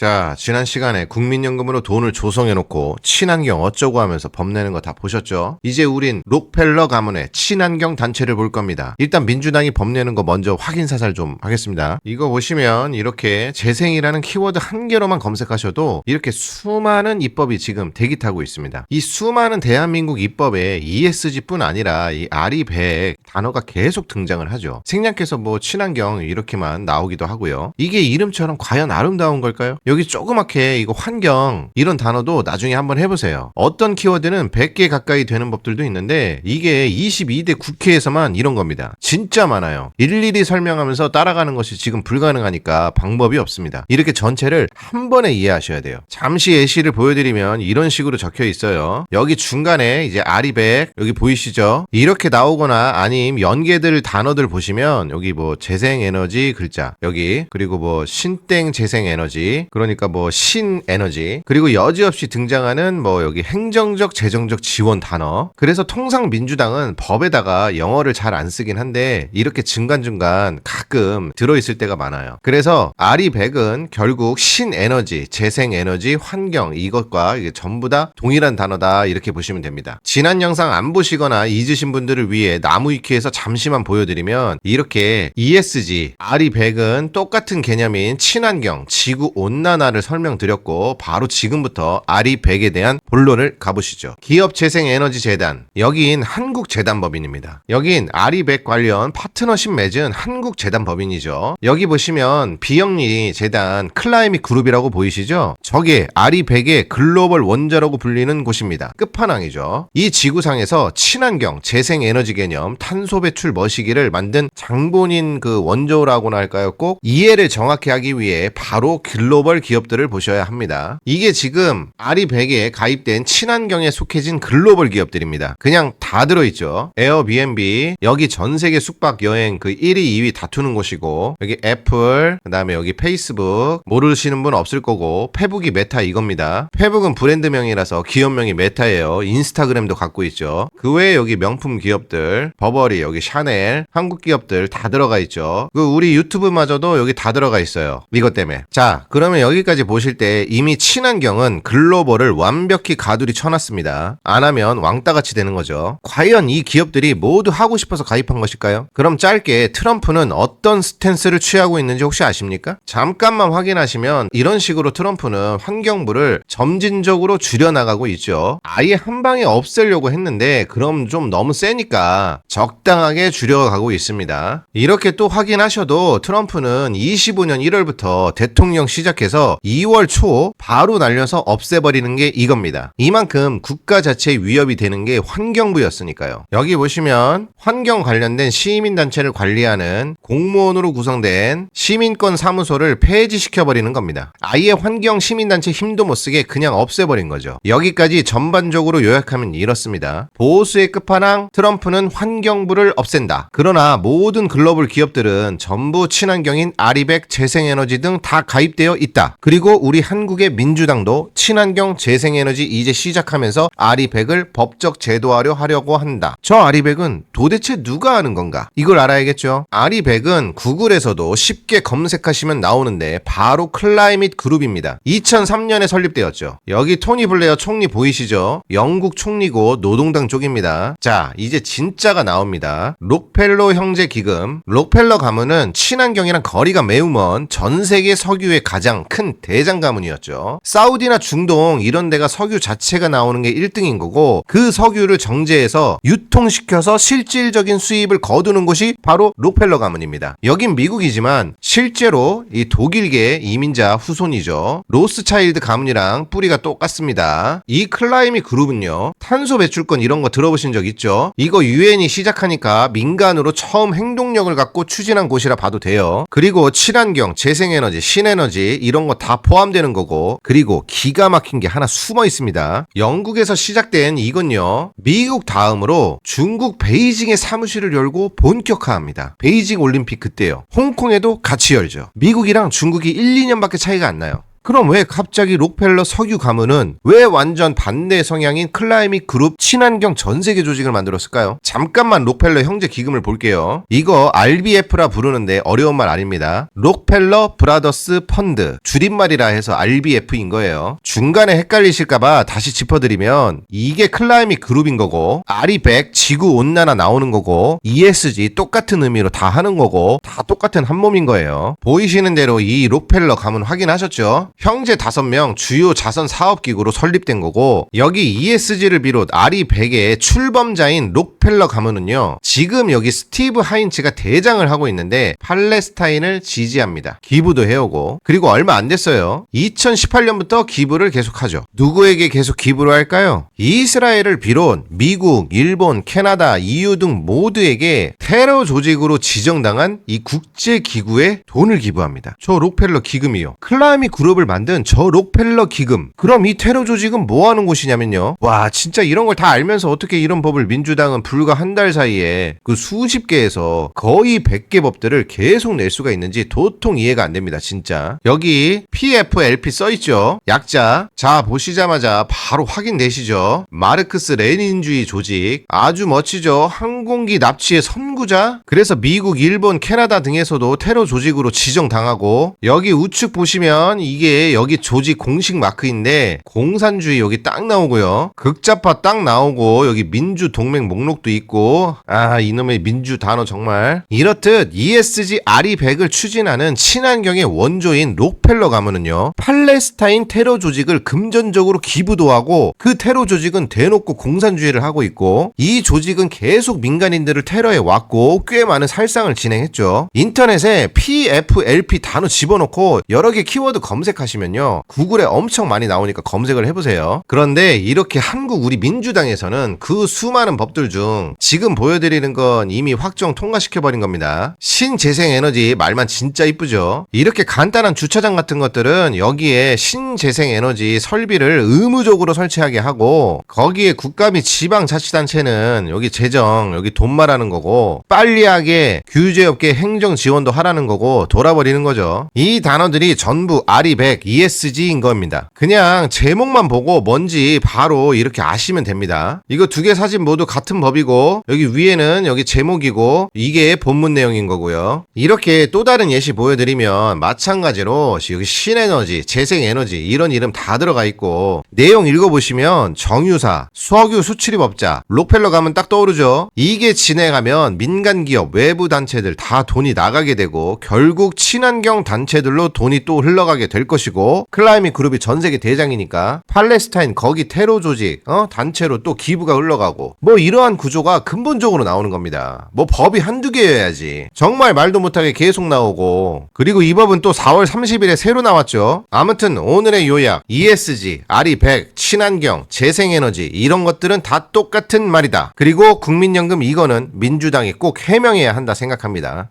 자, 지난 시간에 국민연금으로 돈을 조성해놓고 친환경 어쩌고 하면서 법내는 거 다 보셨죠? 이제 우린 록펠러 가문의 친환경 단체를 볼 겁니다. 일단 민주당이 법내는 거 먼저 확인 사살 좀 하겠습니다. 이거 보시면 이렇게 재생이라는 키워드 한 개로만 검색하셔도 이렇게 수많은 입법이 지금 대기 타고 있습니다. 이 수많은 대한민국 입법에 ESG뿐 아니라 이100 단어가 계속 등장을 하죠. 생략해서 뭐 친환경 이렇게만 나오기도 하고요. 이게 이름처럼 과연 아름다운 걸까요? 여기 조그맣게 이거 환경 이런 단어도 나중에 한번 해보세요. 어떤 키워드는 100개 가까이 되는 법들도 있는데 이게 22대 국회에서만 이런 겁니다. 진짜 많아요. 일일이 설명하면서 따라가는 것이 지금 불가능하니까 방법이 없습니다. 이렇게 전체를 한 번에 이해하셔야 돼요. 잠시 예시를 보여드리면 이런 식으로 적혀 있어요. 여기 중간에 이제 아리백 여기 보이시죠? 이렇게 나오거나 아님 연계들 단어들 보시면 여기 뭐 재생에너지 글자 여기 그리고 뭐 신땡 재생에너지 그러니까 뭐 신에너지 그리고 여지없이 등장하는 뭐 여기 행정적 재정적 지원 단어. 그래서 통상 민주당은 법에다가 영어를 잘 안 쓰긴 한데 이렇게 중간중간 가끔 들어있을 때가 많아요. 그래서 아리백은 결국 신에너지 재생에너지 환경 이것과 이게 전부 다 동일한 단어다 이렇게 보시면 됩니다. 지난 영상 안 보시거나 잊으신 분들을 위해 나무위키에서 잠시만 보여드리면 이렇게 ESG 아리백은 똑같은 개념인 친환경 지구 온난 화를 설명드렸고 바로 지금부터 아리백에 대한 본론을 가보시죠. 기업재생에너지재단. 여긴 한국재단법인입니다. 여긴 아리백 관련 파트너십 맺은 한국재단법인이죠. 여기 보시면 비영리 재단 클라이밋 그룹이라고 보이시죠? 저게 아리백의 글로벌 원자라고 불리는 곳입니다. 끝판왕이죠. 이 지구상에서 친환경 재생에너지 개념 탄소 배출 머시기를 만든 장본인 그 원조라고나 할까요? 꼭 이해를 정확히 하기 위해 바로 글로벌 기업들을 보셔야 합니다. 이게 지금 아리백에 가입된 친환경에 속해진 글로벌 기업들입니다. 그냥 다 들어있죠. 에어비앤비 여기 전 세계 숙박 여행 그 1위 2위 다투는 곳이고 여기 애플 그다음에 여기 페이스북. 모르시는 분 없을 거고 페북이 메타 이겁니다. 페북은 브랜드명이라서 기업명이 메타예요. 인스타그램도 갖고 있죠. 그 외에 여기 명품 기업들 버버리 여기 샤넬 한국 기업들 다 들어가 있죠. 그 우리 유튜브마저도 여기 다 들어가 있어요. 이것 때문에. 자 그러면 여기 까지 보실 때 이미 친환경은 글로벌을 완벽히 가두리 쳐놨습니다 안 하면 왕따같이 되는 거죠 과연 이 기업들이 모두 하고 싶어서 가입한 것일까요? 그럼 짧게 트럼프는 어떤 스탠스를 취하고 있는지 혹시 아십니까? 잠깐만 확인하시면 이런 식으로 트럼프는 환경부를 점진적으로 줄여나가고 있죠. 아예 한 방에 없애려고 했는데 그럼 좀 너무 세니까 적당하게 줄여가고 있습니다. 이렇게 또 확인하셔도 트럼프는 25년 1월부터 대통령 시작해서 2월 초 바로 날려서 없애버리는 게 이겁니다. 이만큼 국가 자체의 위협이 되는 게 환경부였으니까요. 여기 보시면 환경 관련된 시민단체를 관리하는 공무원으로 구성된 시민권 사무소를 폐지시켜버리는 겁니다. 아예 환경 시민단체 힘도 못 쓰게 그냥 없애버린 거죠. 여기까지 전반적으로 요약하면 이렇습니다. 보수의 끝판왕 트럼프는 환경부를 없앤다. 그러나 모든 글로벌 기업들은 전부 친환경인 아리백 재생에너지 등 다 가입되어 있다. 그리고 우리 한국의 민주당도 친환경 재생에너지 이제 시작하면서 아리백을 법적 제도화려 하려고 한다. 저 아리백은 도대체 누가 하는 건가? 이걸 알아야겠죠. 아리백은 구글에서도 쉽게 검색하시면 나오는데 바로 클라이밋 그룹입니다. 2003년에 설립되었죠. 여기 토니 블레어 총리 보이시죠? 영국 총리고 노동당 쪽입니다. 자, 이제 진짜가 나옵니다. 록펠러 형제 기금. 록펠러 가문은 친환경이랑 거리가 매우 먼 전 세계 석유의 가장 큰 대장 가문이었죠. 사우디나 중동 이런 데가 석유 자체가 나오는 게 1등인 거고 그 석유를 정제해서 유통시켜서 실질적인 수입을 거두는 곳이 바로 록펠러 가문입니다. 여긴 미국이지만 실제로 이 독일계 이민자 후손이죠. 로스차일드 가문이랑 뿌리가 똑같습니다. 이 클라이미 그룹은요. 탄소 배출권 이런 거 들어보신 적 있죠? 이거 유엔이 시작하니까 민간으로 처음 행동력을 갖고 추진한 곳이라 봐도 돼요. 그리고 친환경, 재생에너지, 신에너지 이런 거 다 포함되는 거고 그리고 기가 막힌 게 하나 숨어 있습니다. 영국에서 시작된 이건요. 미국 다음으로 중국 베이징에 사무실을 열고 본격화합니다. 베이징 올림픽 그때요. 홍콩에도 같이 열죠. 미국이랑 중국이 1, 2년밖에 차이가 안 나요. 그럼 왜 갑자기 록펠러 석유 가문은 왜 완전 반대 성향인 클라이밋 그룹 친환경 전 세계 조직을 만들었을까요? 잠깐만 록펠러 형제 기금을 볼게요. 이거 RBF라 부르는데 어려운 말 아닙니다. 록펠러 브라더스 펀드 줄임말이라 해서 RBF인 거예요. 중간에 헷갈리실까봐 다시 짚어드리면 이게 클라이밋 그룹인 거고 100 지구 온난화 나오는 거고 ESG 똑같은 의미로 다 하는 거고 다 똑같은 한 몸인 거예요. 보이시는 대로 이 록펠러 가문 확인하셨죠? 형제 5명 주요 자선 사업 기구로 설립된 거고 여기 ESG를 비롯 R이 100의 출범자인 록펠러 가문은요. 지금 여기 스티브 하인츠가 대장을 하고 있는데 팔레스타인을 지지합니다. 기부도 해오고 그리고 얼마 안 됐어요. 2018년부터 기부를 계속하죠. 누구에게 계속 기부를 할까요? 이스라엘을 비롯 미국, 일본, 캐나다, EU 등 모두에게 테러 조직으로 지정당한 이 국제 기구에 돈을 기부합니다. 저 록펠러 기금이요. 클라이밋 그룹을 만든 저 록펠러 기금. 그럼 이 테러 조직은 뭐 하는 곳이냐면요. 와, 진짜 이런 걸 다 알면서 어떻게 이런 법을 민주당은 불과 한 달 사이에 그 수십 개에서 거의 100개 법들을 계속 낼 수가 있는지 도통 이해가 안 됩니다, 진짜. 여기 PFLP 써 있죠. 약자. 자, 보시자마자 바로 확인되시죠. 마르크스 레닌주의 조직. 아주 멋지죠. 항공기 납치의 선 구자. 그래서 미국, 일본, 캐나다 등에서도 테러 조직으로 지정당하고 여기 우측 보시면 이게 여기 조직 공식 마크인데 공산주의 여기 딱 나오고요. 극자파 딱 나오고 여기 민주 동맹 목록도 있고 아 이놈의 민주 단어 정말 이렇듯 ESG RE100을 추진하는 친환경의 원조인 록펠러 가문은요 팔레스타인 테러 조직을 금전적으로 기부도 하고 그 테러 조직은 대놓고 공산주의를 하고 있고 이 조직은 계속 민간인들을 테러해 왔고 꽤 많은 살상을 진행했죠 인터넷에 PFLP 단어 집어넣고 여러 개 키워드 검색하시면요 구글에 엄청 많이 나오니까 검색을 해보세요 그런데 이렇게 한국 우리 민주당에서는 그 수많은 법들 중 지금 보여드리는 건 이미 확정 통과시켜버린 겁니다. 신재생에너지 말만 진짜 이쁘죠? 이렇게 간단한 주차장 같은 것들은 여기에 신재생에너지 설비를 의무적으로 설치하게 하고 거기에 및 지방자치단체는 여기 재정, 여기 돈 말하는 거고 빨리하게 규제업계 행정 지원도 하라는 거고 돌아버리는 거죠. 이 단어들이 전부 RE100, ESG인 겁니다. 그냥 제목만 보고 뭔지 바로 이렇게 아시면 됩니다. 이거 두 개 사진 모두 같은 법이고 여기 위에는 여기 제목이고 이게 본문 내용인 거고요. 이렇게 또 다른 예시 보여드리면 마찬가지로 여기 신에너지, 재생에너지 이런 이름 다 들어가 있고 내용 읽어보시면 정유사, 석유 수출입업자, 록펠러 가면 딱 떠오르죠. 이게 진행하면 민간 기업, 외부 단체들 다 돈이 나가게 되고 결국 친환경 단체들로 돈이 또 흘러가게 될 것이고 클라이밋 그룹이 전 세계 대장이니까 팔레스타인 거기 테러 조직 어 단체로 또 기부가 흘러가고 뭐 이러한 구조가 근본적으로 나오는 겁니다. 뭐 법이 한두 개여야지. 정말 말도 못하게 계속 나오고 그리고 이 법은 또 4월 30일에 새로 나왔죠. 아무튼 오늘의 요약 ESG, RE100, 친환경, 재생에너지 이런 것들은 다 똑같은 말이다. 그리고 국민연금 이거는 민주당이 꼭 해명해야 한다 생각합니다.